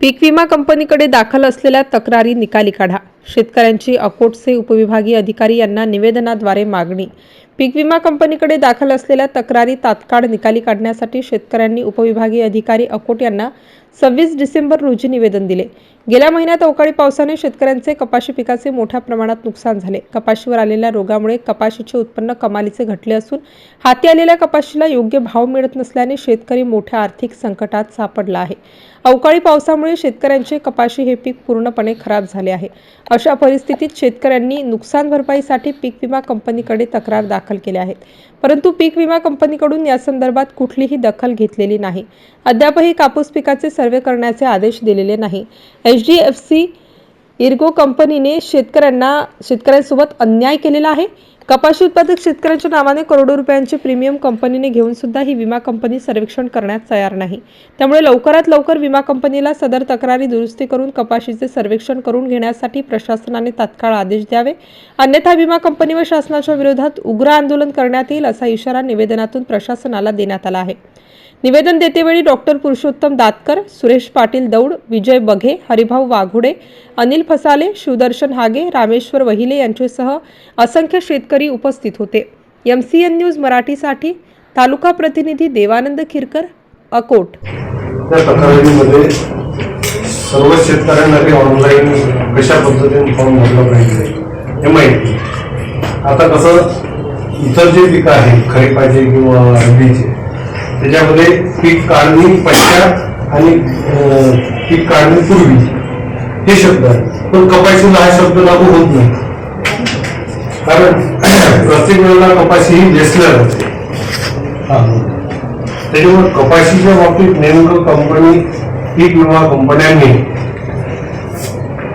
पीक विमा कंपनीकडे दाखल असलेल्या तक्रारी निकाली काढा. शेतकऱ्यांची अकोटचे उपविभागीय अधिकारी यांना निवेदनाद्वारे मागणी. पीक विमा कंपनीकडे दाखल असलेल्या तक्रारी तात्काळ निकाली काढण्यासाठी शेतकऱ्यांनी उपविभागीय अधिकारी अकोट यांना सव्वीस डिसेंबर रोजी निवेदन दिले. गेल्या महिन्यात अवकाळी पावसाने शेतकऱ्यांचे कपाशी पिकाचे मोठ्या प्रमाणात नुकसान झाले. कपाशीवर आलेल्या रोगामुळे कपाशीचे उत्पन्न कमालीचे घटले असून हाती आलेल्या कपाशीला योग्य भाव मिळत नसल्याने शेतकरी मोठ्या आर्थिक संकटात सापडला आहे. अवकाळी पावसामुळे शेतकऱ्यांचे कपाशी हे पीक पूर्णपणे खराब झाले आहे. अशा परिस्थितीत शेतकऱ्यांनी नुकसान भरपाईसाठी पीक विमा कंपनीकडे तक्रार दाखल केल्या आहेत. परंतु पीक विमा कंपनीकडून या संदर्भात कुठलीही दखल घेतलेली नाही. अद्यापही कापूस पिकाचे सर्वे करण्याचे आदेश दिलेले नाही. H D F C Ergo कंपनीने शेतकऱ्यांना शेतकऱ्यांसोबत अन्याय केलेला आहे. कपाशी उत्पादक शेतकऱ्यांच्या नावाने करोडो रुपयांचे प्रीमियम कंपनीने घेऊन सुद्धा ही विमा कंपनी सर्वेक्षण करण्यात तयार नाही. त्यामुळे लवकरात लवकर विमा कंपनीला सदर तक्रारी दुरुस्ती करून कपाशीचे सर्वेक्षण करून घेण्यासाठी प्रशासनाने तात्काळ आदेश द्यावे. अन्यथा विमा कंपनी व शासनाच्या विरोधात उग्र आंदोलन करण्यात येईल असा इशारा निवेदनातून प्रशासनाला देण्यात आला आहे. निवेदन देतेवेळी डॉक्टर पुरुषोत्तम दातकर सुरेश पाटील दौड विजय बघे हरिभाऊ वाघुडे अनिल फसाले शिवदर्शन हागे रामेश्वर वहिले यांच्यासह असंख्य शेतकरी उपस्थित होते. एम सी एन न्यूज मराठीसाठी तालुका प्रतिनिधी देवानंद खिरकर अकोट. त्या तक्रारीमध्ये सर्व शेतकऱ्यांना ते ऑनलाईन कशा पद्धतीने फॉर्म भरला पाहिजे हे माहिती. आता कसं इतर जे पिकं आहेत खरीपाचे किंवा रबीचे त्याच्यामध्ये पीक काढणी पैसा आणि पीक काढणी पूर्वी. हे शब्द आहेत. पण कपाशीला हा शब्द लागू होत नाही. कारण प्रत्येक वेळेला कपाशी ही वेचल्या जाते त्याच्यामुळे कपाशीच्या बाबतीत नेमकं कंपनी पीक विमा कंपन्यांनी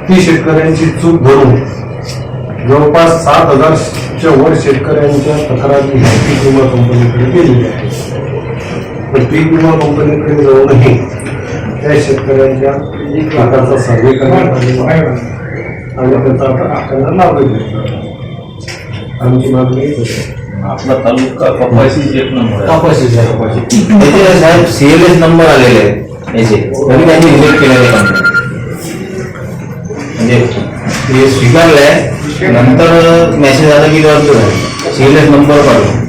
ती शेतकऱ्यांची चूक धरून जवळपास सात हजारच्या वर शेतकऱ्यांच्या तक्रारी पीक विमा कंपनीकडे केलेली आहे पण पीक विमा कंपनीकडे जाऊनही त्या शेतकऱ्यांच्या एक लाखाचा सर्वे करण्यात आलेला आहे. आणि त्याचा आता त्यांना लाभ आमची मागणी. आपला तालुका कपाशी एक नंबर आहे. कपाशीच्या कपाशी. त्याचे साहेब सीएलएस नंबर आलेले आहेत. याचे. तरी त्यांनी रिजेक्ट केलेले म्हणजे हे स्वीकारलंय. नंतर मेसेज आला की रद्द झाले सीएलएस नंबर काढून